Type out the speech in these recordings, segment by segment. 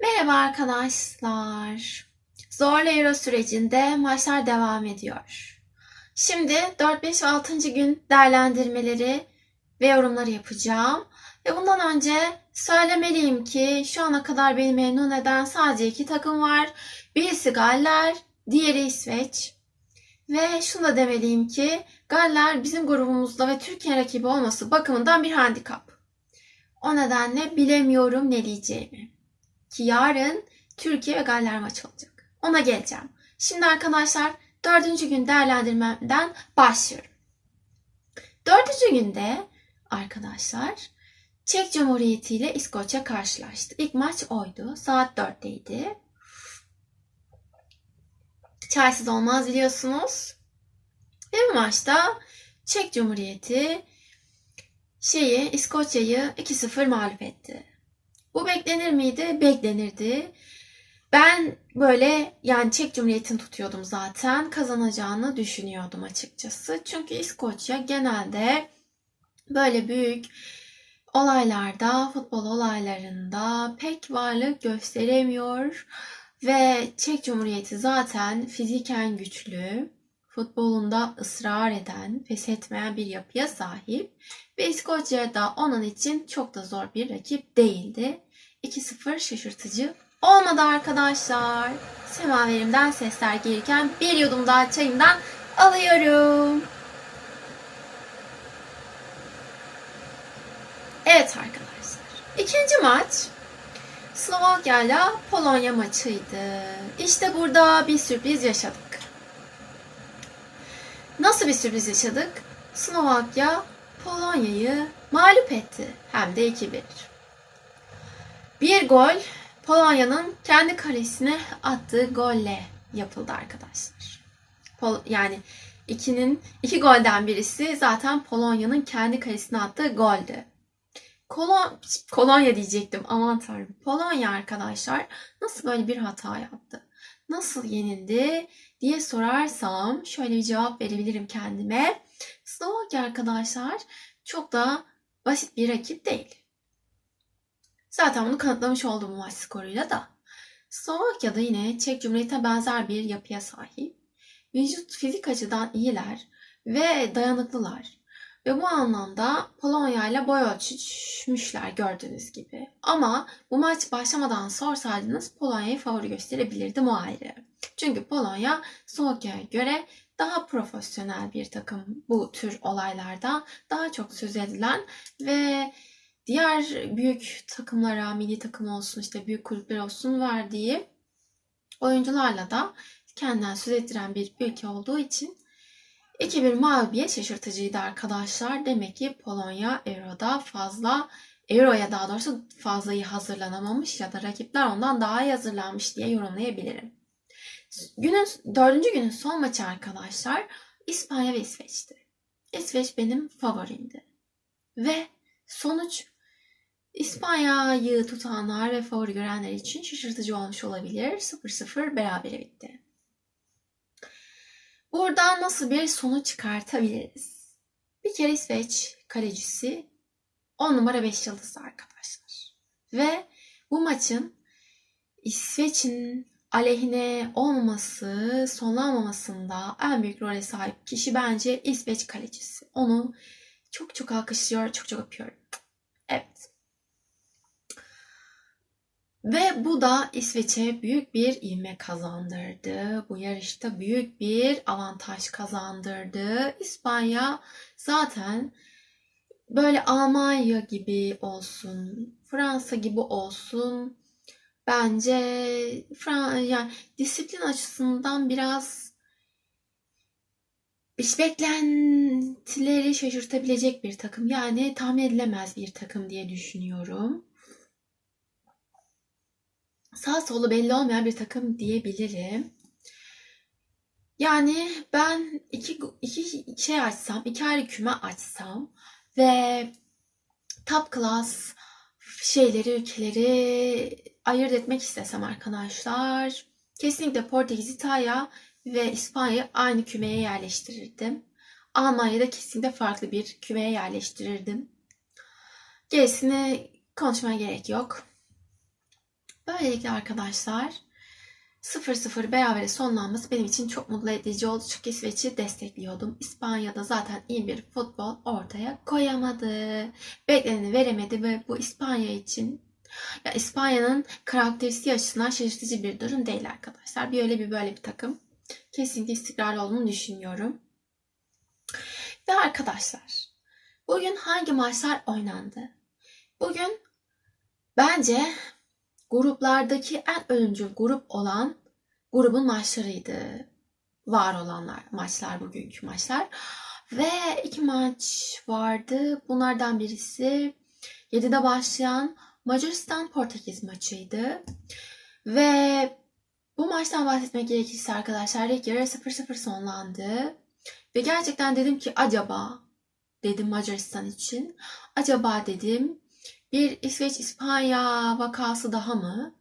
Merhaba arkadaşlar. Zorlu Euro sürecinde maçlar devam ediyor. Şimdi 4, 5 ve 6. gün değerlendirmeleri ve yorumları yapacağım. Ve bundan önce söylemeliyim ki şu ana kadar beni memnun eden sadece iki takım var. Birisi Galler, diğeri İsveç. Ve şunu da demeliyim ki Galler bizim grubumuzda ve Türkiye rakibi olması bakımından bir handikap. O nedenle bilemiyorum ne diyeceğimi ki yarın Türkiye ve Galler maçı olacak. Ona geleceğim. Şimdi arkadaşlar dördüncü gün değerlendirmemden başlıyorum. Dördüncü günde arkadaşlar Çek Cumhuriyeti ile İskoçya karşılaştı. İlk maç oydu. Saat 4'teydi. Çaysız olmaz biliyorsunuz. Ve bu maçta Çek Cumhuriyeti şeyi İskoçya'yı 2-0 mağlup etti. Bu beklenir miydi? Beklenirdi. Ben böyle yani Çek Cumhuriyeti'ni tutuyordum zaten. Kazanacağını düşünüyordum açıkçası. Çünkü İskoçya genelde böyle büyük olaylarda, futbol olaylarında pek varlık gösteremiyor. Ve Çek Cumhuriyeti zaten fiziken güçlü, futbolunda ısrar eden, pes etmeyen bir yapıya sahip. Ve İskoçya da onun için çok da zor bir rakip değildi. 2-0 şaşırtıcı olmadı arkadaşlar. Semaverimden sesler gelirken bir yudum daha çayımdan alıyorum. Evet arkadaşlar. İkinci maç Slovakya ile Polonya maçıydı. İşte burada bir sürpriz yaşadık. Nasıl bir sürpriz yaşadık? Slovakya Polonya'yı mağlup etti. Hem de 2-1. Bir gol Polonya'nın kendi kalesine attığı golle yapıldı arkadaşlar. Pol yani ikinin iki golden birisi zaten Polonya'nın kendi kalesine attığı goldü. Kolon, Kolonya diyecektim aman tanrım. Polonya arkadaşlar nasıl böyle bir hata yaptı? Nasıl yenildi diye sorarsam şöyle bir cevap verebilirim kendime. Slovakya arkadaşlar çok da basit bir rakip değil. Zaten bunu kanıtlamış oldum bu maç skoruyla da. Slovakya'da yine Çek Cumhuriyeti'ne benzer bir yapıya sahip. Vücut fizik açıdan iyiler ve dayanıklılar. Ve bu anlamda Polonya ile boy ölçüşmüşler gördüğünüz gibi. Ama bu maç başlamadan sorsaydınız Polonya'yı favori gösterebilirdim o ayrı. Çünkü Polonya Slovakya'ya göre daha profesyonel bir takım bu tür olaylarda. Daha çok söz edilen ve diğer büyük takımlara, milli takım olsun, işte büyük kulüpler olsun verdiği oyuncularla da kendinden söz ettiren bir ülke olduğu için 2-1 mağlubiyet şaşırtıcıydı arkadaşlar. Demek ki Polonya Euro'da fazla Euro'ya daha doğrusu fazla iyi hazırlanamamış ya da rakipler ondan daha iyi hazırlanmış diye yorumlayabilirim. Günün, dördüncü günün son maçı arkadaşlar İspanya ve İsveç'ti. İsveç benim favorimdi. Ve sonuç İspanya'yı tutanlar ve favori görenler için şaşırtıcı olmuş olabilir. 0-0 berabere bitti. Buradan nasıl bir sonuç çıkartabiliriz? Bir kere İsveç kalecisi 10 numara 5 yıldız arkadaşlar. Ve bu maçın İsveç'in aleyhine olmaması, sonlanmamasında en büyük role sahip kişi bence İsveç kalecisi. Onu çok çok alkışlıyor, çok çok öpüyorum. Evet. Ve bu da İsveç'e büyük bir ivme kazandırdı. Bu yarışta büyük bir avantaj kazandırdı. İspanya zaten böyle Almanya gibi olsun, Fransa gibi olsun. Bence yani disiplin açısından biraz beklentileri şaşırtabilecek bir takım. Yani tahmin edilemez bir takım diye düşünüyorum sağ solu belli olmayan bir takım diyebilirim. Yani ben iki, iki şey açsam, iki ayrı küme açsam ve top class şeyleri, ülkeleri ayırt etmek istesem arkadaşlar kesinlikle Portekiz, İtalya ve İspanya'yı aynı kümeye yerleştirirdim. Almanya'da kesinlikle farklı bir kümeye yerleştirirdim. Gerisini konuşmaya gerek yok. Böylelikle arkadaşlar 0-0 berabere sonlanması benim için çok mutlu edici oldu. Çünkü İsveç'i destekliyordum. İspanya'da zaten iyi bir futbol ortaya koyamadı. Bekleneni veremedi ve bu İspanya için ya İspanya'nın karakteristiği açısından şaşırtıcı bir durum değil arkadaşlar. Bir öyle bir böyle bir takım. Kesinlikle istikrarlı olduğunu düşünüyorum. Ve arkadaşlar bugün hangi maçlar oynandı? Bugün bence gruplardaki en ölümcül grup olan grubun maçlarıydı. Var olanlar maçlar bugünkü maçlar. Ve iki maç vardı. Bunlardan birisi 7'de başlayan Macaristan Portekiz maçıydı. Ve bu maçtan bahsetmek gerekirse arkadaşlar ilk yarı 0-0 sonlandı. Ve gerçekten dedim ki acaba dedim Macaristan için. Acaba dedim bir İsveç-İspanya vakası daha mı?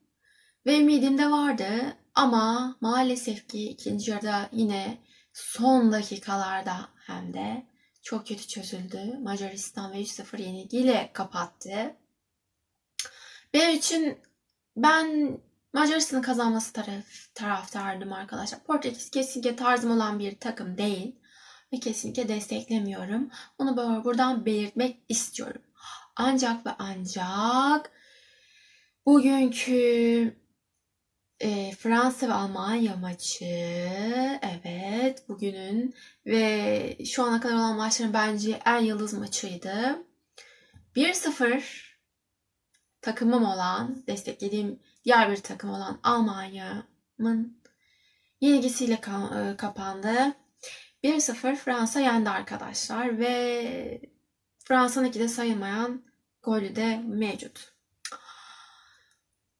Ve ümidim de vardı ama maalesef ki ikinci yarıda yine son dakikalarda hem de çok kötü çözüldü. Macaristan ve 3-0 yenilgiyle kapattı. Benim için ben Macaristan'ın kazanması taraf, taraftardım arkadaşlar. Portekiz kesinlikle tarzım olan bir takım değil. Ve kesinlikle desteklemiyorum. Böyle buradan belirtmek istiyorum. Ancak ve ancak bugünkü e, Fransa ve Almanya maçı evet bugünün ve şu ana kadar olan maçların bence en yıldız maçıydı. 1-0 takımım olan, desteklediğim diğer bir takım olan Almanya'nın yenilgisiyle e, kapandı. 1-0 Fransa yendi arkadaşlar ve Fransa'nın iki de sayılmayan golü de mevcut.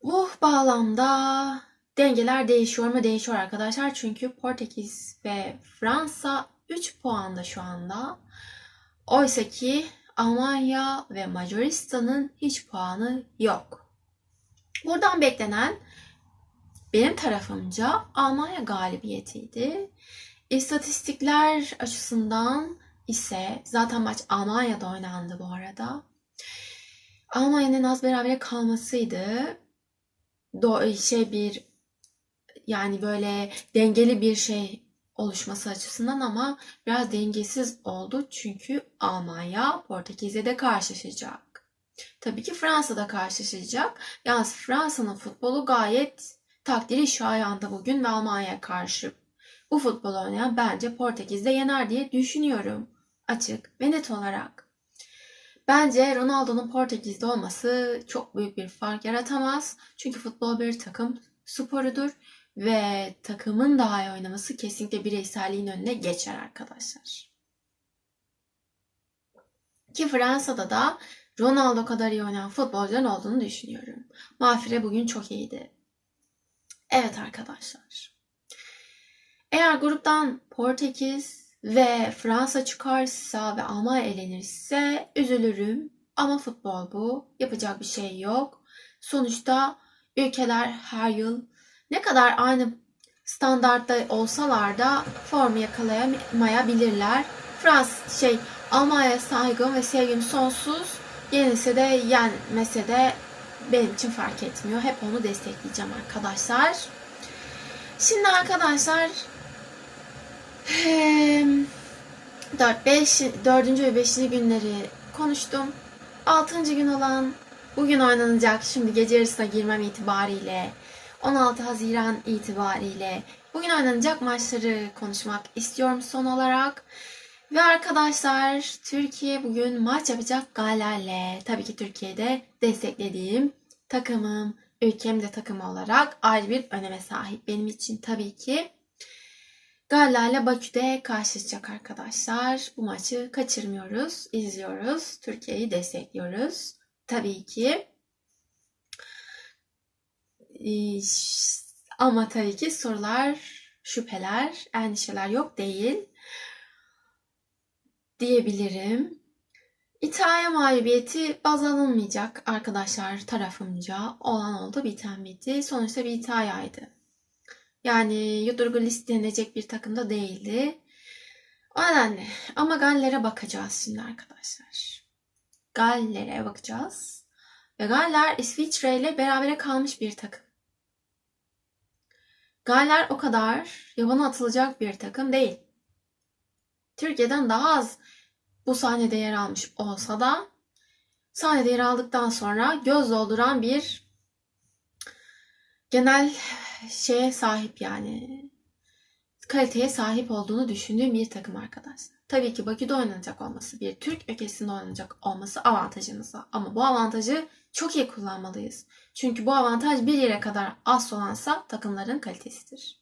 Bu bağlamda dengeler değişiyor mu? Değişiyor arkadaşlar. Çünkü Portekiz ve Fransa 3 puanda şu anda. Oysa ki Almanya ve Macaristan'ın hiç puanı yok. Buradan beklenen benim tarafımca Almanya galibiyetiydi. İstatistikler açısından ise zaten maç Almanya'da oynandı bu arada. Almanya'nın az berabere kalmasıydı. Do şey bir yani böyle dengeli bir şey oluşması açısından ama biraz dengesiz oldu çünkü Almanya Portekiz'e de karşılaşacak. Tabii ki Fransa'da karşılaşacak. Yalnız Fransa'nın futbolu gayet takdiri şayandı bugün ve Almanya'ya karşı. Bu futbol oynayan bence Portekiz'de yener diye düşünüyorum. Açık ve net olarak. Bence Ronaldo'nun Portekiz'de olması çok büyük bir fark yaratamaz. Çünkü futbol bir takım sporudur ve takımın daha iyi oynaması kesinlikle bireyselliğin önüne geçer arkadaşlar. Ki Fransa'da da Ronaldo kadar iyi oynayan futbolcuların olduğunu düşünüyorum. Mafire bugün çok iyiydi. Evet arkadaşlar. Eğer gruptan Portekiz ve Fransa çıkarsa ve Almanya elenirse üzülürüm. Ama futbol bu. Yapacak bir şey yok. Sonuçta ülkeler her yıl ne kadar aynı standartta olsalar da formu yakalayamayabilirler. Frans şey Almanya saygım ve sevgim sonsuz. Yenilse de yenmese de benim için fark etmiyor. Hep onu destekleyeceğim arkadaşlar. Şimdi arkadaşlar 4, 5, 4. ve 5. günleri konuştum. 6. gün olan bugün oynanacak şimdi gece yarısına girmem itibariyle 16 Haziran itibariyle bugün oynanacak maçları konuşmak istiyorum son olarak. Ve arkadaşlar Türkiye bugün maç yapacak Galler'le. Tabii ki Türkiye'de desteklediğim takımım, ülkemde takım olarak ayrı bir öneme sahip benim için tabii ki. Galler'le Bakü'de karşılaşacak arkadaşlar. Bu maçı kaçırmıyoruz, izliyoruz. Türkiye'yi destekliyoruz. Tabii ki. Ama tabii ki sorular, şüpheler, endişeler yok değil diyebilirim. İtalya mağlubiyeti baz alınmayacak arkadaşlar tarafımca. Olan oldu biten bitti. Sonuçta bir İtalya'ydı. Yani Yudurgu listelenecek bir takımda değildi. O nedenle ama Galler'e bakacağız şimdi arkadaşlar. Galler'e bakacağız. Ve Galler İsviçre ile berabere kalmış bir takım. Galler o kadar yabana atılacak bir takım değil. Türkiye'den daha az bu sahnede yer almış olsa da sahnede yer aldıktan sonra göz dolduran bir genel şeye sahip yani kaliteye sahip olduğunu düşündüğüm bir takım arkadaşlar. Tabii ki Bakü'de oynanacak olması, bir Türk ülkesinde oynanacak olması avantajımıza. Ama bu avantajı çok iyi kullanmalıyız. Çünkü bu avantaj bir yere kadar az olansa takımların kalitesidir.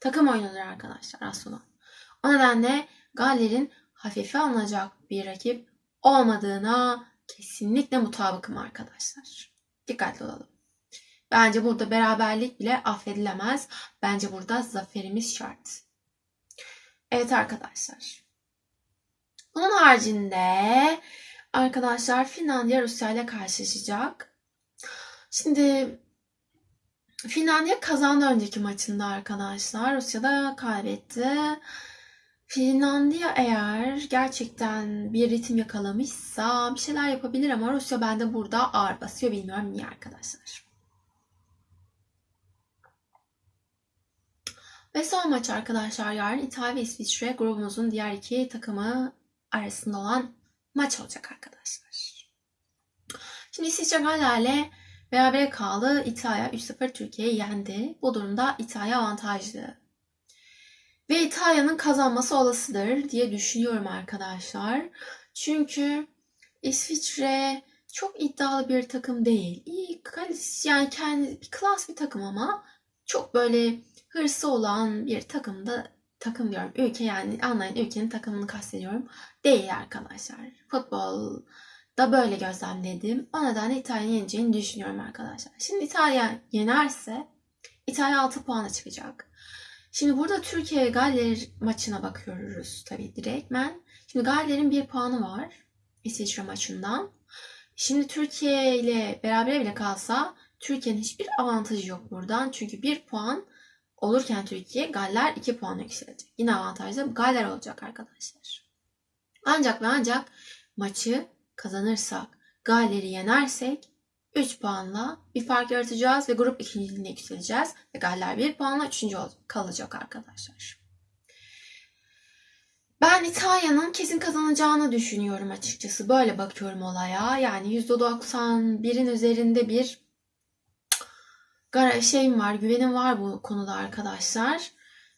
Takım oynadır arkadaşlar az olan. O nedenle Galler'in hafife alınacak bir rakip olmadığına kesinlikle mutabıkım arkadaşlar. Dikkatli olalım. Bence burada beraberlik bile affedilemez. Bence burada zaferimiz şart. Evet arkadaşlar. Bunun haricinde arkadaşlar Finlandiya Rusya ile karşılaşacak. Şimdi Finlandiya kazandı önceki maçında arkadaşlar. Rusya da kaybetti. Finlandiya eğer gerçekten bir ritim yakalamışsa bir şeyler yapabilir ama Rusya bende burada ağır basıyor. Bilmiyorum niye arkadaşlar. Ve son maç arkadaşlar yarın İtalya ve İsviçre grubumuzun diğer iki takımı arasında olan maç olacak arkadaşlar. Şimdi İsviçre Galler'le beraber kaldı. İtalya 3-0 Türkiye'yi yendi. Bu durumda İtalya avantajlı. Ve İtalya'nın kazanması olasıdır diye düşünüyorum arkadaşlar. Çünkü İsviçre çok iddialı bir takım değil. İyi, yani kendi klas bir takım ama çok böyle hırsı olan bir takımda takım diyorum. Ülke yani anlayın ülkenin takımını kastediyorum. Değil arkadaşlar. Futbol da böyle gözlemledim. O nedenle İtalya'nın yeneceğini düşünüyorum arkadaşlar. Şimdi İtalya yenerse İtalya 6 puana çıkacak. Şimdi burada Türkiye Galler maçına bakıyoruz tabii direktmen. Şimdi Galler'in bir puanı var İsviçre maçından. Şimdi Türkiye ile beraber bile kalsa Türkiye'nin hiçbir avantajı yok buradan. Çünkü bir puan olurken Türkiye Galler 2 puan yükselecek. Yine avantajlı Galler olacak arkadaşlar. Ancak ve ancak maçı kazanırsak, Galler'i yenersek 3 puanla bir fark yaratacağız ve grup ikinciliğine yükseleceğiz. Ve Galler 1 puanla 3. kalacak arkadaşlar. Ben İtalya'nın kesin kazanacağını düşünüyorum açıkçası. Böyle bakıyorum olaya. Yani %91'in üzerinde bir şeyim var, güvenim var bu konuda arkadaşlar.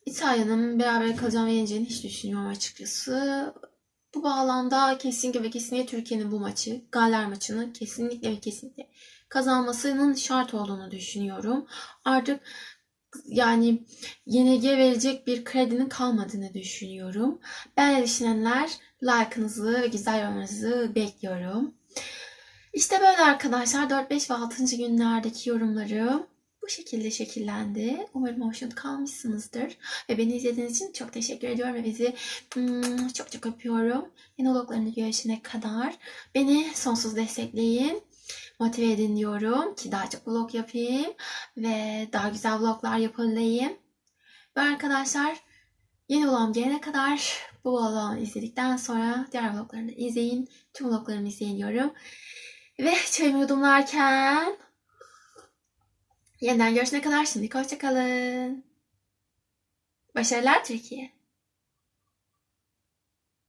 İtalya'nın beraber kalacağını yeneceğini hiç düşünmüyorum açıkçası. Bu bağlamda kesinlikle ve kesinlikle Türkiye'nin bu maçı, Galler maçını kesinlikle ve kesinlikle kazanmasının şart olduğunu düşünüyorum. Artık yani yenilgiye verecek bir kredinin kalmadığını düşünüyorum. Ben düşünenler like'ınızı ve güzel yorumlarınızı bekliyorum. İşte böyle arkadaşlar 4, 5 ve 6. günlerdeki yorumlarım bu şekilde şekillendi. Umarım hoşnut kalmışsınızdır. Ve beni izlediğiniz için çok teşekkür ediyorum ve bizi hmm, çok çok öpüyorum. Yeni vloglarını görüşene kadar beni sonsuz destekleyin. Motive edin diyorum ki daha çok vlog yapayım ve daha güzel vloglar yapabileyim. Ve arkadaşlar yeni vlogum gelene kadar bu vlogu izledikten sonra diğer vloglarını izleyin. Tüm vloglarımı izleyin diyorum. Ve çayımı yudumlarken Yeniden görüşene kadar şimdilik hoşçakalın. Başarılar Türkiye.